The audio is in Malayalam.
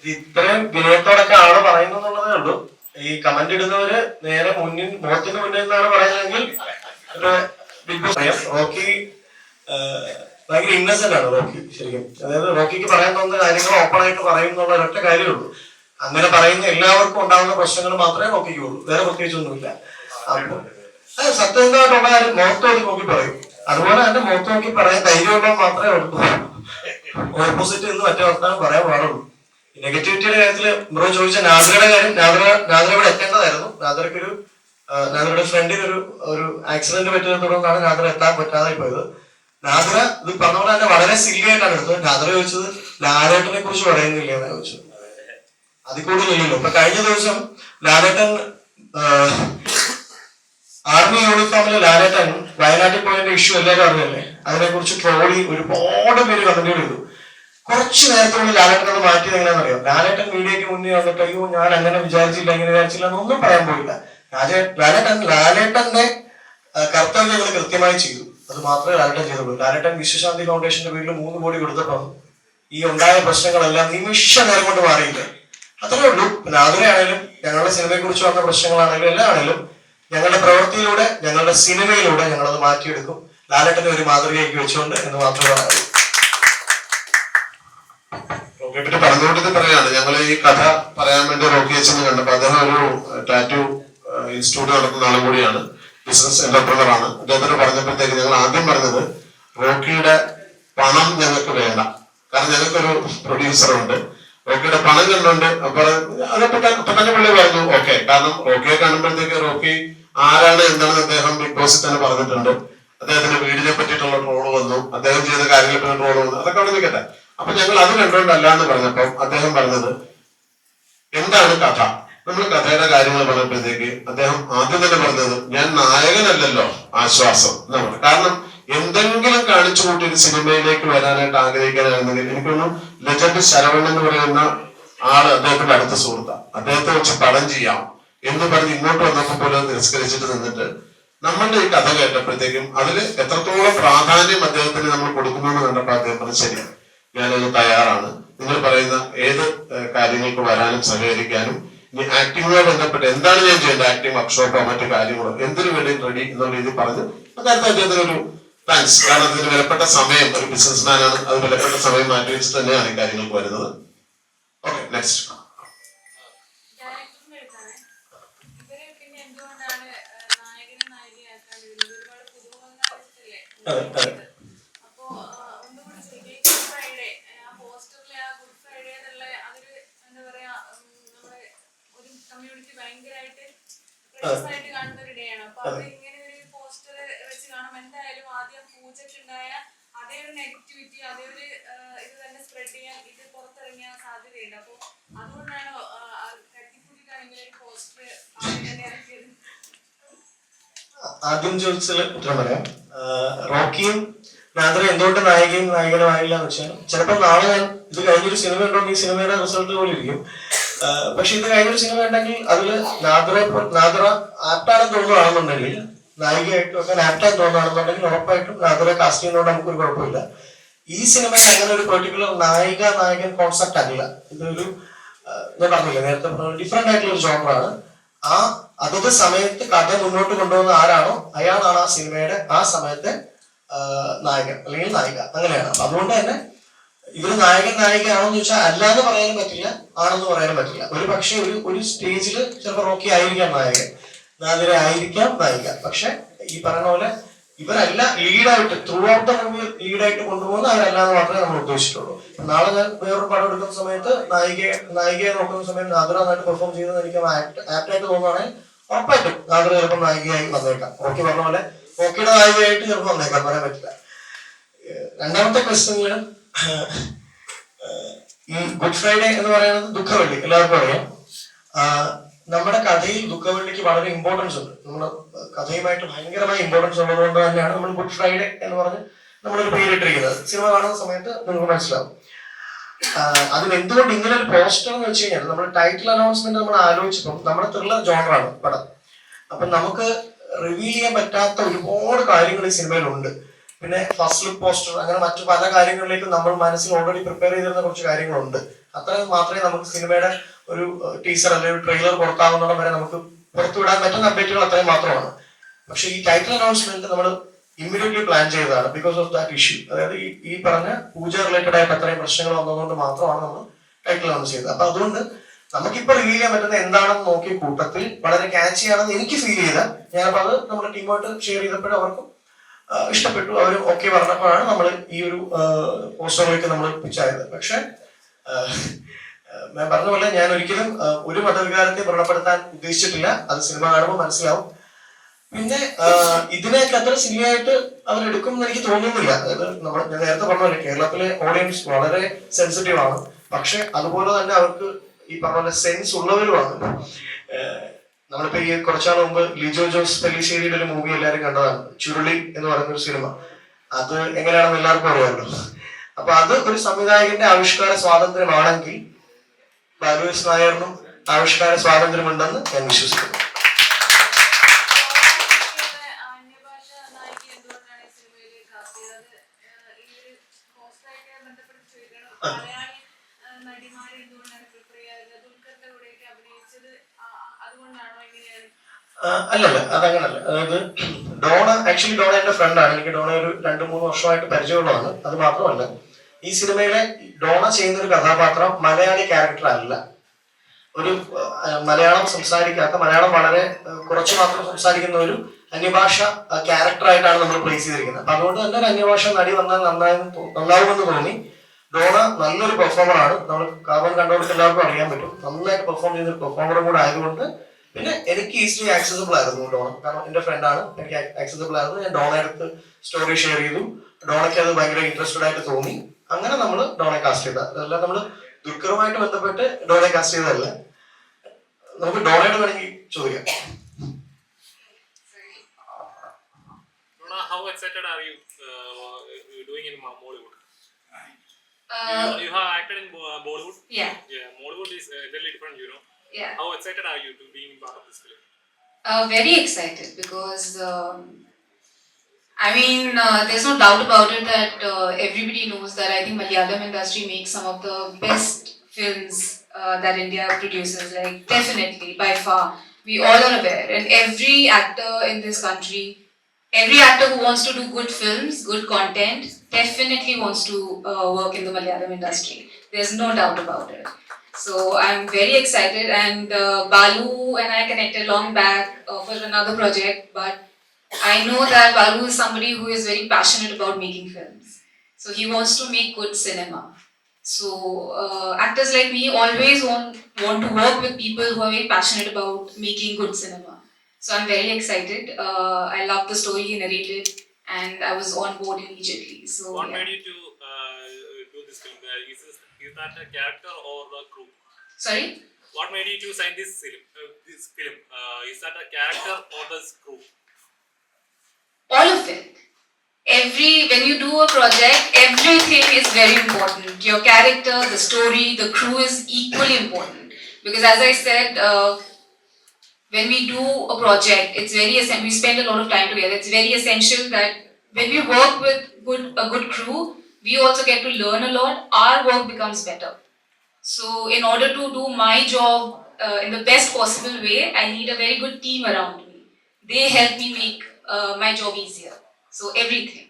ഇത് ഇത്രയും വിനയത്തോടൊക്കെ പറയുന്നത് പറയുന്നുള്ളതേ ഉള്ളൂ. ഈ കമന്റ് ഇടുന്നവര് നേരെ മുന്നിൽ മുഖത്തിന് മുന്നിൽ നിന്നാണ് പറയുന്നതെങ്കിൽ ബിഗ് ബോസ് റോക്കി ഭയങ്കര ഇന്നസെന്റ് ആണ് റോക്കി ശരിക്കും. അതായത് റോക്കിക്ക് പറയാൻ തോന്നുന്ന കാര്യങ്ങൾ ഓപ്പൺ ആയിട്ട് പറയും എന്നുള്ള ഒരൊറ്റ കാര്യമേ ഉള്ളൂ. അങ്ങനെ പറയുന്ന എല്ലാവർക്കും ഉണ്ടാകുന്ന പ്രശ്നങ്ങൾ മാത്രമേ റോക്കിക്ക് ഉള്ളൂ. വേറെ പ്രത്യേകിച്ചൊന്നുമില്ല സത്യസന്ധമായിട്ടുള്ള കാര്യം മുഖത്ത് നോക്കി നോക്കി പറയും. അതുപോലെ തന്നെ മുഖത്ത് നോക്കി പറയാൻ ധൈര്യമുള്ളത് മാത്രമേ ഉള്ളൂ. ഓപ്പോസിറ്റ് എന്ന് മറ്റേ വർത്താനം പറയാൻ പാടുള്ളൂ. നെഗറ്റിവിറ്റിയുടെ കാര്യത്തിൽ ബ്രോ ചോദിച്ച നാദ്രയുടെ കാര്യം നാദറ നാദറ ഇവിടെ എത്തേണ്ടതായിരുന്നു. നാദ്രയ്ക്ക് ഒരു നാദ്രയുടെ ഫ്രണ്ടിന് ഒരു ഒരു ആക്സിഡന്റ് പറ്റിയതിനെ തുടർന്നാണ് നാദ്ര എത്താൻ പറ്റാതെ പോയത്. നാദറ ഇത് പറഞ്ഞ പോലെ തന്നെ വളരെ സില്ലി ആയിട്ടാണ് എടുത്തത്. നാദ്ര ചോദിച്ചത് ലാലേട്ടനെ കുറിച്ച് പറയുന്നില്ല എന്നാണ് ചോദിച്ചത്. അതിൽ കൂടുതലില്ലല്ലോ ഇപ്പൊ കഴിഞ്ഞ ദിവസം ലാലേട്ടൻ ആർമി യൂണിഫോമിലെ ലാലേട്ടൻ വയനാട്ടിൽ പോയതിന്റെ ഇഷ്യൂ എല്ലാവരും അറിഞ്ഞല്ലേ? അതിനെക്കുറിച്ച് ട്രോളി ഒരുപാട് പേര് കമന്റ് ചെയ്തു. കുറച്ച് നേരത്തിനുള്ളിൽ ലാലേട്ടൻ അത് മാറ്റിയത് എങ്ങനെയാണെന്ന് അറിയാം ലാലേട്ടൻ വീഡിയോക്ക് മുന്നേ വന്നിട്ട് അയ്യോ ഞാൻ അങ്ങനെ വിചാരിച്ചില്ല ഇങ്ങനെ വിചാരിച്ചില്ല എന്നൊന്നും പറയാൻ പോയില്ല. ലാലേട്ടൻ ലാലേട്ടന്റെ കർത്തവ്യങ്ങൾ കൃത്യമായി ചെയ്തു. അത് മാത്രമേ ലാലേട്ടൻ ചെയ്തുള്ളൂ ലാലേട്ടൻ വിശ്വശാന്തി ഫൗണ്ടേഷന്റെ പേരിൽ മൂന്ന് കോടി കൊടുത്തപ്പോൾ ഈ ഉണ്ടായ പ്രശ്നങ്ങളെല്ലാം നിമിഷ നേരം കൊണ്ട് മാറിയില്ല? അത്രേ ഉള്ളൂ. പിന്നെ ആഗ്രഹമാണേലും ഞങ്ങളുടെ സിനിമയെ കുറിച്ച് വന്ന പ്രശ്നങ്ങളാണെങ്കിലും എല്ലാം ആണെങ്കിലും ഞങ്ങളുടെ പ്രവൃത്തിയിലൂടെ ഞങ്ങളുടെ സിനിമയിലൂടെ ഞങ്ങളത് മാറ്റിയെടുക്കും. ലാലേട്ടനെ ഒരു മാതൃകയാക്കി വെച്ചുകൊണ്ട് എന്ന് മാത്രമേ പറയാനുള്ളൂ. റോക്കിയെ പറ്റി പറഞ്ഞുകൊണ്ടിട്ട് പറയാണ്. ഞങ്ങൾ ഈ കഥ പറയാൻ വേണ്ടി റോക്കി അച്ഛനെ കണ്ടപ്പോ അദ്ദേഹം ഒരു ടാറ്റു ഇൻസ്റ്റിറ്റ്യൂട്ട് നടത്തുന്ന ആളും കൂടിയാണ്. ബിസിനസ് എന്റർപ്രണർ ആണ് അദ്ദേഹത്തിന് പറഞ്ഞപ്പോഴത്തേക്ക് ഞങ്ങൾ ആദ്യം പറഞ്ഞത് റോക്കിയുടെ പണം ഞങ്ങൾക്ക് വേണ്ട. കാരണം ഞങ്ങൾക്കൊരു പ്രൊഡ്യൂസർ ഉണ്ട്. റോക്കിയുടെ പണം കണ്ടുണ്ട് അപ്പൊ അത് പെട്ടെന്ന് പുള്ളി പറഞ്ഞു ഓക്കെ കാരണം റോക്കിയെ കാണുമ്പോഴത്തേക്ക് റോക്കി ആരാണ് എന്താണെന്ന് അദ്ദേഹം ബിഗ് ബോസിൽ തന്നെ പറഞ്ഞിട്ടുണ്ട്. അദ്ദേഹത്തിന്റെ വീടിനെ പറ്റിയിട്ടുള്ള ട്രോൾ വന്നു. അദ്ദേഹം ചെയ്ത കാര്യങ്ങളെ പറ്റി ട്രോൾ വന്നു. അതൊക്കെ അവിടെ നിൽക്കട്ടെ. അപ്പൊ ഞങ്ങൾ അത് കണ്ടുകൊണ്ടല്ല എന്ന് പറഞ്ഞപ്പം അദ്ദേഹം പറഞ്ഞത് എന്താണ് കഥ? നമ്മൾ കഥയുടെ കാര്യങ്ങൾ പറഞ്ഞപ്പോഴത്തേക്ക് അദ്ദേഹം ആദ്യം തന്നെ പറഞ്ഞത് ഞാൻ നായകനല്ലല്ലോ ആശ്വാസം എന്നാണ്. കാരണം എന്തെങ്കിലും കാണിച്ചു കൂട്ടി ഒരു സിനിമയിലേക്ക് വരാനായിട്ട് ആഗ്രഹിക്കാനായിരുന്നെങ്കിൽ എനിക്കൊന്ന് ലെജൻഡ് ശരവൺ എന്ന് പറയുന്ന ആൾ അദ്ദേഹത്തിന്റെ അടുത്ത സുഹൃത്താണ് അദ്ദേഹത്തെ വെച്ച് പടം ചെയ്യാം എന്ന് പറഞ്ഞ് ഇങ്ങോട്ട് വന്നപ്പോൾ പോലും നിരസ്കരിച്ചിട്ട് നിന്നിട്ട് നമ്മളുടെ ഈ കഥ കേട്ടപ്പോഴത്തേക്കും അതിൽ എത്രത്തോളം പ്രാധാന്യം അദ്ദേഹത്തിന് നമ്മൾ കൊടുക്കുന്നു എന്ന് കണ്ടപ്പോൾ അദ്ദേഹം പറഞ്ഞു ശരിയാണ്. ഞാനത് തയ്യാറാണ്. നിങ്ങൾ പറയുന്ന ഏത് കാര്യങ്ങൾക്ക് വരാനും സഹകരിക്കാനും ഇനി ആക്ടിങ്ങുമായി ബന്ധപ്പെട്ട് എന്താണ് ഞാൻ ചെയ്യേണ്ടത്? ആക്ടിങ് വർക്ക്ഷോപ്പോ മറ്റു കാര്യങ്ങളോ? എന്തിനു വേണ്ടി റെഡി എന്നുള്ള രീതിയിൽ പറഞ്ഞ് അക്കാര്യത്തിൽ അദ്ദേഹത്തിന് ഒരു താങ്ക്സ് കാരണം അതിന് വിലപ്പെട്ട സമയം ഒരു ബിസിനസ്മാൻ ആണ് അത് വിലപ്പെട്ട സമയം മാറ്റി വെച്ച് തന്നെയാണ് ഈ കാര്യങ്ങൾക്ക് വരുന്നത്. ഓക്കെ നെക്സ്റ്റ് അതെ അടുത്താണ്. ഇവരെ പിന്നെ എന്തുകൊണ്ടാണ് ഏഹ്, നായകനെ നായികയാക്കാൻ വരുന്നത്? ഒരുപാട് പുതുമുഖങ്ങളെ വെച്ചിട്ടല്ലേ അതെ, അതെ. അപ്പോ, ആഹ്, ഒന്നുകൂടി ചോദിക്കാം. ഈ ഗുഡ് ഫ്രൈഡേ, ഏഹ്, ആ പോസ്റ്ററിലെ ആ ഗുഡ് ഫ്രൈഡേ എന്നുള്ള അതൊരു എന്താ പറയാ ഉം, നമ്മുടെ ഒരു കമ്മ്യൂണിറ്റി ഭയങ്കരമായിട്ട് precious ആയിട്ട് കാണുന്ന ഒരു ഡേ ആണ് അപ്പൊ അത് ഇങ്ങനെ ഒരു പോസ്റ്റർ വെച്ച് കാണുമ്പോൾ എന്തായാലും ആദ്യം ഉണ്ടായ അതേ ഒരു നെഗറ്റിവിറ്റി അതേ ഒരു ഇത് തന്നെ സ്പ്രെഡ് ചെയ്യാൻ ഇത് പുറത്തിറങ്ങിയ സാധ്യതയുണ്ട്. അപ്പൊ അതുകൊണ്ടാണ് കത്തിക്കുട്ടിക്കാണെങ്കിൽ ഒരു പോസ്റ്റർ ആദ്യം ചോദിച്ചാൽ ഉത്തരം പറയാം. റോക്കിയും നാദ്ര എന്തുകൊണ്ട് നായികയും നായകനും ആയില്ല എന്ന് വെച്ചാൽ ചിലപ്പോൾ നാളെ ഞാൻ ഇത് കഴിഞ്ഞൊരു സിനിമ ഉണ്ടെങ്കിൽ ഈ സിനിമയുടെ റിസൾട്ട് പോലെ ഇരിക്കും. പക്ഷെ ഇത് കഴിഞ്ഞൊരു സിനിമ ഉണ്ടെങ്കിൽ അതിൽ നാദ്ര നാദ്ര ആപ്റ്റാണെന്ന് തോന്നുകയാണെന്നുണ്ടെങ്കിൽ നായികയായിട്ട് ഒക്കെ ആപ്റ്റാന്ന് തോന്നുകയാണെന്നുണ്ടെങ്കിൽ ഉറപ്പായിട്ടും നാദ്ര കാസ്റ്റിങ്ങിനോട് നമുക്കൊരു കുഴപ്പമില്ല. ഈ സിനിമയിൽ അങ്ങനെ ഒരു പെർട്ടിക്കുലർ നായിക നായകൻ കോൺസെപ്റ്റ് അല്ല. ഇതൊരു ഞാൻ പറഞ്ഞില്ല നേരത്തെ ഡിഫറെന്റ് ആയിട്ടുള്ള ഒരു ജോണറാണ് ആ അതത് സമയത്ത് കഥ മുന്നോട്ട് കൊണ്ടുപോകുന്ന ആരാണോ അയാളാണ് ആ സിനിമയുടെ ആ സമയത്തെ നായകൻ അല്ലെങ്കിൽ നായിക. അങ്ങനെയാണ്. അപ്പൊ അതുകൊണ്ട് തന്നെ ഇവർ നായകൻ നായികയാണോ എന്ന് ചോദിച്ചാൽ അല്ലാന്ന് പറയാനും പറ്റില്ല ആണെന്ന് പറയാനും പറ്റില്ല. ഒരു പക്ഷേ ഒരു ഒരു സ്റ്റേജിൽ ചിലപ്പോൾ റോക്കി ആയിരിക്കാം നായകൻ. നാദിര ആയിരിക്കാം നായിക പക്ഷെ ഈ പറഞ്ഞ പോലെ ഇവരല്ല ലീഡായിട്ട് ത്രൂ ഔട്ട് ദ മൂവി ലീഡായിട്ട് കൊണ്ടുപോകുന്ന അവരല്ലാന്ന് മാത്രമേ നമ്മൾ ഉദ്ദേശിച്ചിട്ടുള്ളൂ. നാളെ ഞാൻ വേറൊരു പടം എടുക്കുന്ന സമയത്ത് നായികയെ നായികയെ നോക്കുന്ന സമയത്ത് നാഗര നന്നായിട്ട് പെർഫോം ചെയ്യുന്നത് എനിക്ക് ആപ്റ്റായിട്ട് തോന്നുകയാണെങ്കിൽ ഉറപ്പായിട്ടും നാഗര ചിലപ്പോൾ നായികയായി വന്നേക്കാം. ഓക്കെ പറഞ്ഞ പോലെ ഓക്കെയുടെ നായികയായിട്ട് ചിലപ്പോൾ വന്നേക്കാം പറയാൻ പറ്റില്ല. രണ്ടാമത്തെ ക്വസ്റ്റ്യനിൽ ഈ ഗുഡ് ഫ്രൈഡേ എന്ന് പറയുന്നത് ദുഃഖവെള്ളി എല്ലാവർക്കും അറിയാം. നമ്മുടെ കഥയിൽ ദുഃഖവെള്ളിക്ക് വളരെ ഇമ്പോർട്ടൻസ് ഉണ്ട്. നമ്മുടെ കഥയുമായിട്ട് ഭയങ്കരമായ ഇമ്പോർട്ടൻസ് ഉള്ളത് കൊണ്ട് തന്നെയാണ് നമ്മൾ ഗുഡ് ഫ്രൈഡേ എന്ന് പറഞ്ഞ് നമ്മളൊരു പേരിട്ടിരിക്കുന്നത്. സിനിമ കാണുന്ന സമയത്ത് നിങ്ങൾക്ക് മനസ്സിലാവും. അതിന് എന്തുകൊണ്ട് ഇങ്ങനെ ഒരു പോസ്റ്റർ എന്ന് വെച്ച് കഴിഞ്ഞാൽ നമ്മൾ ടൈറ്റിൽ അനൗൺസ്മെന്റ് നമ്മൾ ആലോചിച്ചപ്പോൾ നമ്മുടെ ത്രില്ലർ ജോണറാണ് പടം. അപ്പൊ നമുക്ക് റിവീൽ ചെയ്യാൻ പറ്റാത്ത ഒരുപാട് കാര്യങ്ങൾ ഈ സിനിമയിലുണ്ട്. പിന്നെ ഫസ്റ്റ് ലുക്ക് പോസ്റ്റർ അങ്ങനെ മറ്റു പല കാര്യങ്ങളിലേക്കും നമ്മൾ മനസ്സിൽ ഓൾറെഡി പ്രിപ്പയർ ചെയ്തിരുന്ന കുറച്ച് കാര്യങ്ങളുണ്ട്. അത്രയും മാത്രമേ നമുക്ക് സിനിമയുടെ ഒരു ടീസർ അല്ലെങ്കിൽ ട്രെയിലർ പുറത്താവുന്നിടം വരെ നമുക്ക് പുറത്തുവിടാൻ പറ്റുന്ന അപ്ഡേറ്റുകൾ അത്രയും മാത്രമാണ്. പക്ഷേ ഈ ടൈറ്റിൽ അനൗൺസ്മെന്റ് നമ്മൾ ഇമ്മീഡിയറ്റ്ലി പ്ലാൻ ചെയ്തതാണ് ബിക്കോസ് ഓഫ് ദാറ്റ് ഇഷ്യൂ അതായത് ഈ ഈ പറഞ്ഞ പൂജ റിലേറ്റഡ് ആയിട്ട് അത്രയും പ്രശ്നങ്ങൾ വന്നതുകൊണ്ട് മാത്രമാണ് നമ്മൾ ടൈറ്റിൽ അനൗൺസ് ചെയ്തത്. അപ്പൊ അതുകൊണ്ട് നമുക്കിപ്പോൾ റിവീൽ ചെയ്യാൻ പറ്റുന്ന എന്താണെന്ന് നോക്കിയ കൂട്ടത്തിൽ വളരെ ക്യാച്ച് ആണെന്ന് എനിക്ക് ഫീൽ ചെയ്ത ഞാനപ്പോൾ അത് നമ്മുടെ ടീമായിട്ട് ഷെയർ ചെയ്തപ്പോഴും അവർക്കും ഇഷ്ടപ്പെട്ടു. അവർ ഓക്കെ പറഞ്ഞപ്പോഴാണ് നമ്മൾ ഈ ഒരു പോസ്റ്ററിലേക്ക് നമ്മൾ പിച്ചായത് പക്ഷെ ഞാൻ പറഞ്ഞ പോലെ ഞാൻ ഒരിക്കലും ഒരു മതവികാരത്തെ വ്രണപ്പെടുത്താൻ ഉദ്ദേശിച്ചിട്ടില്ല. അത് സിനിമ കാണുമ്പോൾ മനസ്സിലാവും. പിന്നെ ഇതിനൊക്കെ അത്ര സിനിമയായിട്ട് അവരെടുക്കും എന്ന് എനിക്ക് തോന്നുന്നില്ല. അതായത് നമ്മൾ ഞാൻ നേരത്തെ പറഞ്ഞ കേരളത്തിലെ ഓഡിയൻസ് വളരെ സെൻസിറ്റീവ് ആണ്. പക്ഷെ അതുപോലെ തന്നെ അവർക്ക് ഈ പറഞ്ഞ സെൻസ് ഉള്ളവരുമാണ് നമ്മളിപ്പോ ഈ കുറച്ചാൾ മുമ്പ് ലിജോ ജോസ് പെല്ലിശ്ശേരിയുടെ ഒരു മൂവി എല്ലാവരും കണ്ടതാണ്. ചുരുളി എന്ന് പറയുന്ന ഒരു സിനിമ. അത് എങ്ങനെയാണെന്ന് എല്ലാവർക്കും അറിയാമല്ലോ. അപ്പൊ അത് ഒരു സംവിധായകന്റെ ആവിഷ്കാര സ്വാതന്ത്ര്യമാണെങ്കിൽ ബാലൂസ് നായറിനും ആവിഷ്കാര സ്വാതന്ത്ര്യമുണ്ടെന്ന് ഞാൻ വിശ്വസിക്കുന്നു. അല്ലല്ല അതങ്ങനല്ല. അതായത് ഡോണ ആക്ച്വലി ഡോണ എന്റെ ഫ്രണ്ടാണ് എനിക്ക് ഡോണ ഒരു രണ്ട് മൂന്ന് വർഷമായിട്ട് പരിചയമുള്ളതാണ്. അത് മാത്രമല്ല ഈ സിനിമയിലെ ഡോണ ചെയ്യുന്ന ഒരു കഥാപാത്രം മലയാളി ക്യാരക്ടർ അല്ല ഒരു മലയാളം സംസാരിക്കാത്ത മലയാളം വളരെ കുറച്ചു മാത്രം സംസാരിക്കുന്ന ഒരു അന്യഭാഷ ക്യാരക്ടറായിട്ടാണ് നമ്മൾ പ്ലേസ് ചെയ്തിരിക്കുന്നത്. അപ്പൊ അതുകൊണ്ട് തന്നെ ഒരു അന്യഭാഷ നടി വന്നാൽ നന്നായി നന്നാവുമെന്ന് തോന്നി. ഡോണ നല്ലൊരു പെർഫോമറാണ്. നമ്മൾ കാർബൺ കണ്ടവർക്ക് എല്ലാവർക്കും അറിയാൻ പറ്റും. നന്നായിട്ട് പെർഫോം ചെയ്യുന്ന ഒരു പെർഫോമറും കൂടെ ആയതുകൊണ്ട് പിന്നെ എനിക്ക് ഈസിലി ആക്സസിബിൾ ആയിരുന്നു ഡോണ. കാരണം എന്റെ ഫ്രണ്ടാണ് എനിക്ക് ആക്സസിബിൾ ആയിരുന്നു. ഞാൻ ഡോണ എടുത്ത് സ്റ്റോറി ഷെയർ ചെയ്തു. ഡോണയ്ക്ക് അത് ഭയങ്കര ഇൻട്രസ്റ്റഡ് ആയിട്ട് തോന്നി. അങ്ങനെ നമ്മൾ ഡോണെ കാസ്റ്റ് ചെയ്ത അതല്ല നമ്മൾ ദുൽഖറുമായിട്ട് ബന്ധപ്പെട്ട് ഡോണെ കാസ്റ്റ് ചെയ്തതല്ല നമുക്ക് ഡോണയോട് വേണമെങ്കിൽ ചോദിക്കാം how excited are you uh, doing in Uh, you, you have acted in uh, Bollywood. yeah, Yeah, Bollywood is uh, really different, you know. yeah. How excited are you to being part of this film? Uh, very excited because um, I mean, uh, there's no doubt about it that uh, everybody knows that I think Malayalam industry makes some of the best films uh, that India produces. Like definitely, by far, we all are aware, and every actor in this country, every actor who wants to do good films, good content, definitely wants to uh, work in the Malayalam industry. There's no doubt about it. So I'm very excited, and uh, Balu and I connected long back uh, for another project. But I know that Balu is somebody who is very passionate about making films. So he wants to make good cinema. So uh, actors like me always want want to work with people who are very passionate about making good cinema. So I'm very excited. Uh, I love the story he narrated, and I was on board immediately. So what yeah. made you to uh, do this film? Is, this, is that a character or the crew? Sorry. What made you to sign this film? Uh, this film? Uh, is that a character or the crew? All of it every when you do a project everything is very important. Your character the story the crew is equally important. Because as i said uh, when we do a project it's very essential we spend a lot of time together. It's very essential that when we work with good a good crew we also get to learn a lot. Our work becomes better. So in order to do my job uh, in the best possible way i need a very good team around me. They help me make uh, my job easier. So everything.